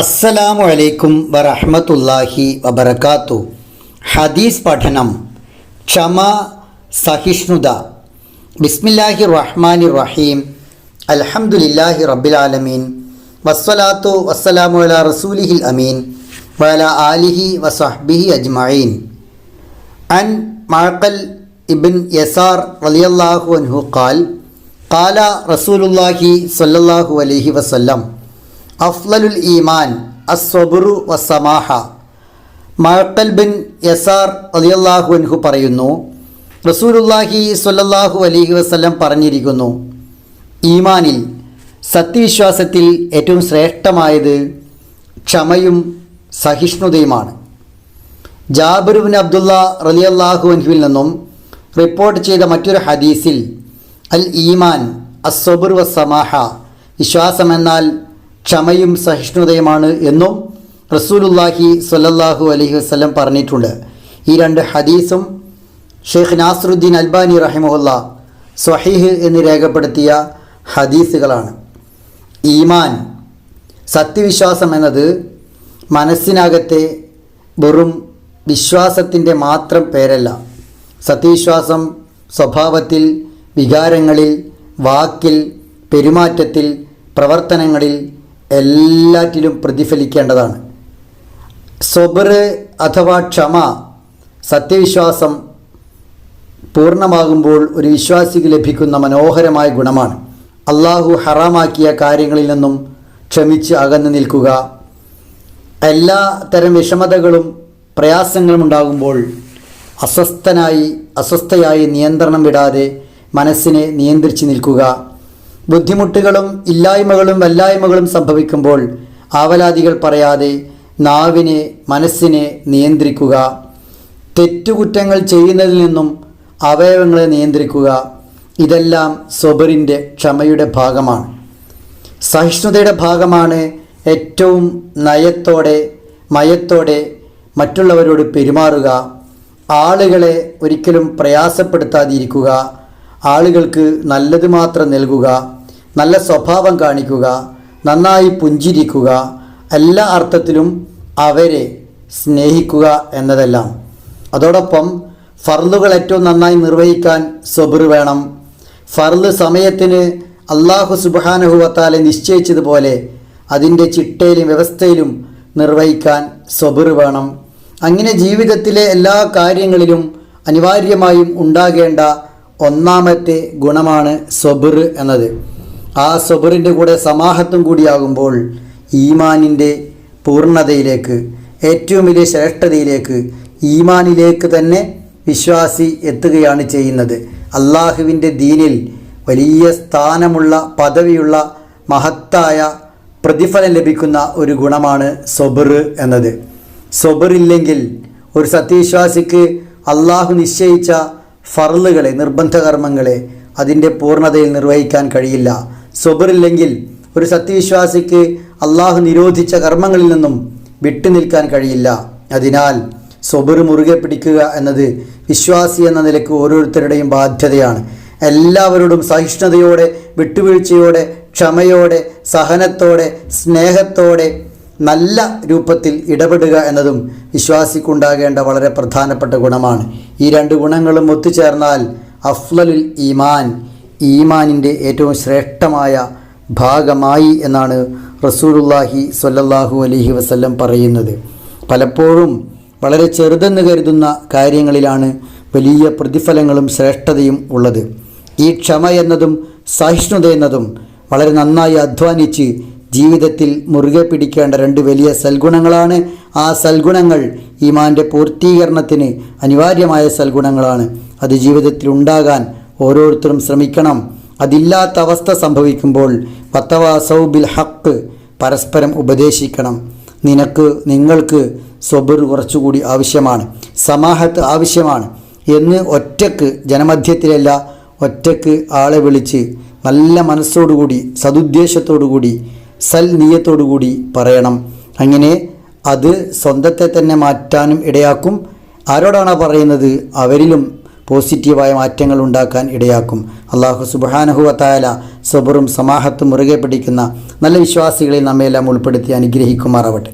അസ്സലാമു അലൈക്കും വറഹമത്തല്ലാഹി വബർക്കാത്തു ഹദീസ് പഠനം ക്ഷമ സഹിഷ്ണുത. ബിസ്മില്ലാഹി റഹ്മാനി റഹീം. അലഹമുല്ലാഹി റബ്ബിലാലമീൻ വസ്വലാത്തു വസ്സലാമു അല റസൂലിഹിൽ അമീൻ. വല ആലിഹി വസഹ്ബിഹി അജ്മഈൻ. അൻ മാക്കൽ ഇബിൻ യസാർ റലിയല്ലാഹു അൻഹു കാൽ കാല റസൂലുല്ലാഹി സല്ലല്ലാഹു അലൈഹി വസല്ലം അഫ്ലലുൽ ഈമാൻ അസ്വബുറു വസമാഹ മഴക്കൽ ബിൻ യസാർ അലിയല്ലാഹു അൻഹു പറയുന്നു റസൂലുല്ലാഹി സ്വല്ലല്ലാഹു അലഹി വസ്ലം പറഞ്ഞിരിക്കുന്നു ഈമാനിൽ സത്യവിശ്വാസത്തിൽ ഏറ്റവും ശ്രേഷ്ഠമായത് ക്ഷമയും സഹിഷ്ണുതയുമാണ്. ജാബിർബിൻ അബ്ദുള്ള റലിയല്ലാഹു അൻഹുവിൽ നിന്നും റിപ്പോർട്ട് ചെയ്ത മറ്റൊരു ഹദീസിൽ അൽ ഈമാൻ അസ്വബുർ വസമാഹ വിശ്വാസമെന്നാൽ ക്ഷമയും സഹിഷ്ണുതയുമാണ് എന്നും റസൂലുല്ലാഹി സ്വല്ലല്ലാഹു അലൈഹി വസ്ലം പറഞ്ഞിട്ടുണ്ട്. ഈ രണ്ട് ഹദീസും ഷെയ്ഖ് നാസറുദ്ദീൻ അൽബാനി റഹിമുല്ല സ്വഹീഹ് എന്ന് രേഖപ്പെടുത്തിയ ഹദീസുകളാണ്. ഈമാൻ സത്യവിശ്വാസം എന്നത് മനസ്സിനകത്തെ വെറും വിശ്വാസത്തിന്റെ മാത്രം പേരല്ല. സത്യവിശ്വാസം സ്വഭാവത്തിൽ വികാരങ്ങളിൽ വാക്കിൽ പെരുമാറ്റത്തിൽ പ്രവർത്തനങ്ങളിൽ എല്ലാറ്റിലും പ്രതിഫലിക്കേണ്ടതാണ്. സ്വബർ അഥവാ ക്ഷമ സത്യവിശ്വാസം പൂർണമാകുമ്പോൾ ഒരു വിശ്വാസിക്ക് ലഭിക്കുന്ന മനോഹരമായ ഗുണമാണ്. അള്ളാഹു ഹറാമാക്കിയ കാര്യങ്ങളിൽ നിന്നും ക്ഷമിച്ച് അകന്നു നിൽക്കുക. എല്ലാ തരം വിഷമതകളും പ്രയാസങ്ങളും ഉണ്ടാകുമ്പോൾ അസ്വസ്ഥനായി അസ്വസ്ഥയായി നിയന്ത്രണം വിടാതെ മനസ്സിനെ നിയന്ത്രിച്ച് നിൽക്കുക. ബുദ്ധിമുട്ടുകളും ഇല്ലായ്മകളും വല്ലായ്മകളും സംഭവിക്കുമ്പോൾ ആവലാതികൾ പറയാതെ നാവിനെ മനസ്സിനെ നിയന്ത്രിക്കുക. തെറ്റുകുറ്റങ്ങൾ ചെയ്യുന്നതിൽ നിന്നും അവയവങ്ങളെ നിയന്ത്രിക്കുക. ഇതെല്ലാം സ്വബറിന്റെ ക്ഷമയുടെ ഭാഗമാണ്. സഹിഷ്ണുതയുടെ ഭാഗമാണ് ഏറ്റവും നയത്തോടെ മയത്തോടെ മറ്റുള്ളവരോട് പെരുമാറുക. ആളുകളെ ഒരിക്കലും പ്രയാസപ്പെടുത്താതിരിക്കുക. ആളുകൾക്ക് നല്ലത് മാത്രം നൽകുക നല്ല സ്വഭാവം കാണിക്കുക നന്നായി പുഞ്ചിരിക്കുക എല്ലാ അർത്ഥത്തിലും അവരെ സ്നേഹിക്കുക എന്നതെല്ലാം. അതോടൊപ്പം ഫർലുകൾ ഏറ്റവും നന്നായി നിർവഹിക്കാൻ സബുർ വേണം. ഫർൽ സമയത്തിന് അള്ളാഹു സുബാനഹുവത്താലെ നിശ്ചയിച്ചതുപോലെ അതിന്റെ ചിട്ടയിലും വ്യവസ്ഥയിലും നിർവഹിക്കാൻ സബുർ വേണം. അങ്ങനെ ജീവിതത്തിലെ എല്ലാ കാര്യങ്ങളിലും അനിവാര്യമായും ഉണ്ടാകേണ്ട ഒന്നാമത്തെ ഗുണമാണ് സൊബിർ എന്നത്. ആ സബറിന്റെ കൂടെ സമാഹത്വം കൂടിയാകുമ്പോൾ ഈമാനിന്റെ പൂർണതയിലേക്ക് ഏറ്റവും വലിയ ശ്രേഷ്ഠതയിലേക്ക് ഈമാനിലേക്ക് തന്നെ വിശ്വാസി എത്തുകയാണ് ചെയ്യുന്നത്. അള്ളാഹുവിന്റെ ദീനിൽ വലിയ സ്ഥാനമുള്ള പദവിയുള്ള മഹത്തായ പ്രതിഫലം ലഭിക്കുന്ന ഒരു ഗുണമാണ് സൊബർ എന്നത്. സൊബറില്ലെങ്കിൽ ഒരു സത്യവിശ്വാസിക്ക് അള്ളാഹു നിശ്ചയിച്ച ഫർളുകളെ നിർബന്ധകർമ്മങ്ങളെ അതിന്റെ പൂർണതയിൽ നിർവഹിക്കാൻ കഴിയില്ല. സ്വബറില്ലെങ്കിൽ ഒരു സത്യവിശ്വാസിക്ക് അള്ളാഹു നിരോധിച്ച കർമ്മങ്ങളിൽ നിന്നും വിട്ടുനിൽക്കാൻ കഴിയില്ല. അതിനാൽ സ്വബർ മുറുകെ പിടിക്കുക എന്നത് വിശ്വാസി എന്ന നിലയ്ക്ക് ഓരോരുത്തരുടെയും ബാധ്യതയാണ്. എല്ലാവരോടും സഹിഷ്ണുതയോടെ വിട്ടുവീഴ്ചയോടെ ക്ഷമയോടെ സഹനത്തോടെ സ്നേഹത്തോടെ നല്ല രൂപത്തിൽ ഇടപെടുക എന്നതും വിശ്വാസിക്കുണ്ടാകേണ്ട വളരെ പ്രധാനപ്പെട്ട ഗുണമാണ്. ഈ രണ്ട് ഗുണങ്ങളും ഒത്തുചേർന്നാൽ അഫ്ലലുൽ ഈമാൻ ഈമാനിന്റെ ഏറ്റവും ശ്രേഷ്ഠമായ ഭാഗമായി എന്നാണ് റസൂലുല്ലാഹി സ്വല്ലല്ലാഹു അലൈഹി വസല്ലം പറയുന്നത്. പലപ്പോഴും വളരെ ചെറുതെന്ന് കരുതുന്ന കാര്യങ്ങളിലാണ് വലിയ പ്രതിഫലങ്ങളും ശ്രേഷ്ഠതയും ഉള്ളത്. ഈ ക്ഷമ എന്നതും സഹിഷ്ണുത എന്നതും വളരെ നന്നായി അധ്വാനിച്ച് ജീവിതത്തിൽ മുറുകെ പിടിക്കേണ്ട രണ്ട് വലിയ സൽഗുണങ്ങളാണ്. ആ സൽഗുണങ്ങൾ ഈമാന്റെ പൂർത്തീകരണത്തിന് അനിവാര്യമായ സൽഗുണങ്ങളാണ്. അത് ജീവിതത്തിൽ ഉണ്ടാകാൻ ഓരോരുത്തരും ശ്രമിക്കണം. അതില്ലാത്ത അവസ്ഥ സംഭവിക്കുമ്പോൾ വത്തവാസൗ ബിൽ ഹക്ക് പരസ്പരം ഉപദേശിക്കണം. നിനക്ക് നിങ്ങൾക്ക് സ്വബർ കുറച്ചുകൂടി ആവശ്യമാണ്. സമാഹത്ത് ആവശ്യമാണ്. എന്ന് ഒറ്റയ്ക്ക് ജനമധ്യത്തിലല്ല ഒറ്റയ്ക്ക് ആളെ വിളിച്ച് നല്ല മനസ്സോടുകൂടി സതുദ്ദേശത്തോടുകൂടി സൽ നീയത്തോടുകൂടി പറയണം. അങ്ങനെ അത് സ്വന്തത്തെ തന്നെ മാറ്റാനും ഇടയാക്കും. ആരോടാണ് പറയുന്നത്? അവരിലും പോസിറ്റീവായ മാറ്റങ്ങൾ ഉണ്ടാക്കാൻ ഇടയാക്കും. അള്ളാഹു സുബാനഹുവത്തായാല സബറും സമാഹത്തും മുറുകെ പിടിക്കുന്ന നല്ല വിശ്വാസികളെ നമ്മയെല്ലാം ഉൾപ്പെടുത്തി അനുഗ്രഹിക്കുമാറാവട്ടെ.